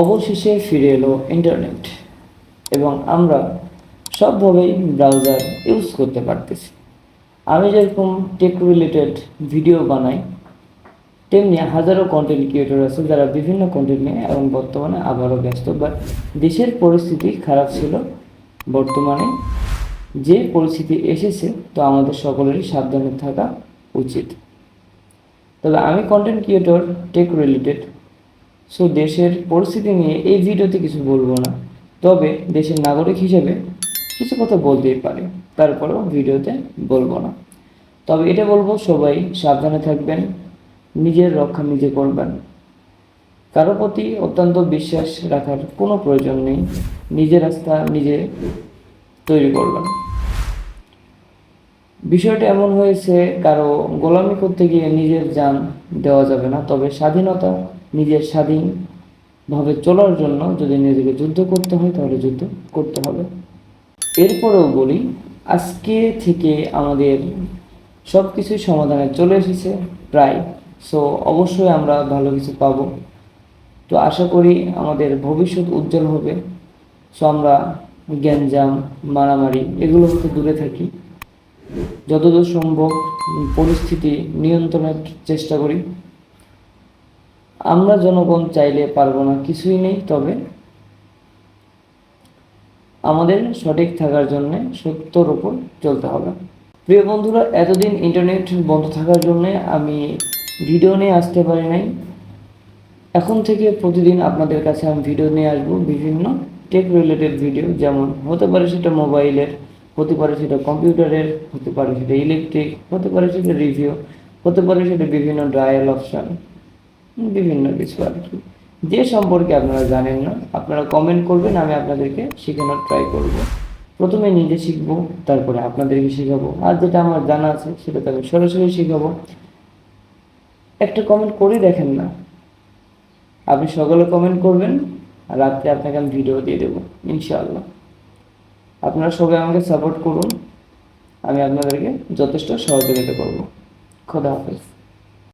অবশেষে ফিরে এলো ইন্টারনেট এবং আমরা সবভাবেই ব্রাউজার ইউজ করতে পারতেছি। আমি যেরকম টেক রিলেটেড ভিডিও বানাই, তেমনি হাজারো কন্টেন্ট ক্রিয়েটর আছে যারা বিভিন্ন কন্টেন্ট নিয়ে এবং বর্তমানে আবারও ব্যস্ত। বাট দেশের পরিস্থিতি খারাপ ছিল। বর্তমানে যে পরিস্থিতি এসেছে, তো আমাদের সকলেরই সাবধানে থাকা উচিত। তবে আমি content creator tech related so দেশের পরিস্থিতি নিয়ে এই ভিডিওতে কিছু বলব না। তবে দেশের নাগরিক হিসেবে কিছু কথা বলতেই পারি, তারপরেও ভিডিওতে বলব না। তবে এটা বলব, সবাই সাবধানে থাকবেন, নিজের রক্ষা নিজে করবেন। কারও প্রতি অত্যন্ত বিশ্বাস রাখার কোনো প্রয়োজন নেই, নিজের রাস্তা নিজে তৈরি করবেন। বিষয়টা এমন হয়েছে, কারও গোলামি করতে গিয়ে নিজের যান দেওয়া যাবে না, তবে স্বাধীনতা নিজের স্বাধীনভাবে চলার জন্য যদি নিজেকে যুদ্ধ করতে হয়, তাহলে যুদ্ধ করতে হবে। এরপরেও বলি, আজকে থেকে আমাদের সব কিছুই সমাধানে চলে এসেছে প্রায়। সো অবশ্যই আমরা ভালো কিছু পাবো। তো আশা করি আমাদের ভবিষ্যৎ উজ্জ্বল হবে। সো আমরা গ্যাঞ্জাম, মারামারি এগুলো হতে দূরে থাকি। যতদূর সম্ভব পরিস্থিতি নিয়ন্ত্রণের চেষ্টা করি। আমরা জনগণ চাইলে পারব না, কিছুই নেই। তবে আমাদের সঠিক থাকার জন্য সত্যর উপর চলতে হবে। প্রিয় বন্ধুরা, এতদিন ইন্টারনেট বন্ধ থাকার জন্য আমি ভিডিও নিয়ে আসতে পারি নাই। এখন থেকে প্রতিদিন আপনাদের কাছে আমি ভিডিও নিয়ে আসব বিভিন্ন টেক রিলেটেড ভিডিও যেমন হতে পারে সেটা মোবাইলের হতে পারে সেটা কম্পিউটারের হতে পারে সেটা ইলেকট্রিক হতে পারে সেটা রিভিউ হতে পারে সেটা বিভিন্ন ড্রায়াল অপশান বিভিন্ন কিছু আর কি। যে সম্পর্কে আপনারা জানেন না, আপনারা কমেন্ট করবেন, আমি আপনাদেরকে শেখানোর ট্রাই করব। প্রথমে নিজে শিখব, তারপরে আপনাদেরকে শেখাবো। আর যেটা আমার জানা আছে, সেটা তো আমি সরাসরি শেখাবো। একটা কমেন্ট করে দেখেন না। আপনি সকালে কমেন্ট করবেন, আর রাত্রে আপনাকে আমি ভিডিও দিয়ে দেবো, ইনশাআল্লাহ। আপনারা সবাই আমাকে সাপোর্ট করুন। আমি আপনাদেরকে যথেষ্ট সহযোগিতা করব। খোদা হাফেজ।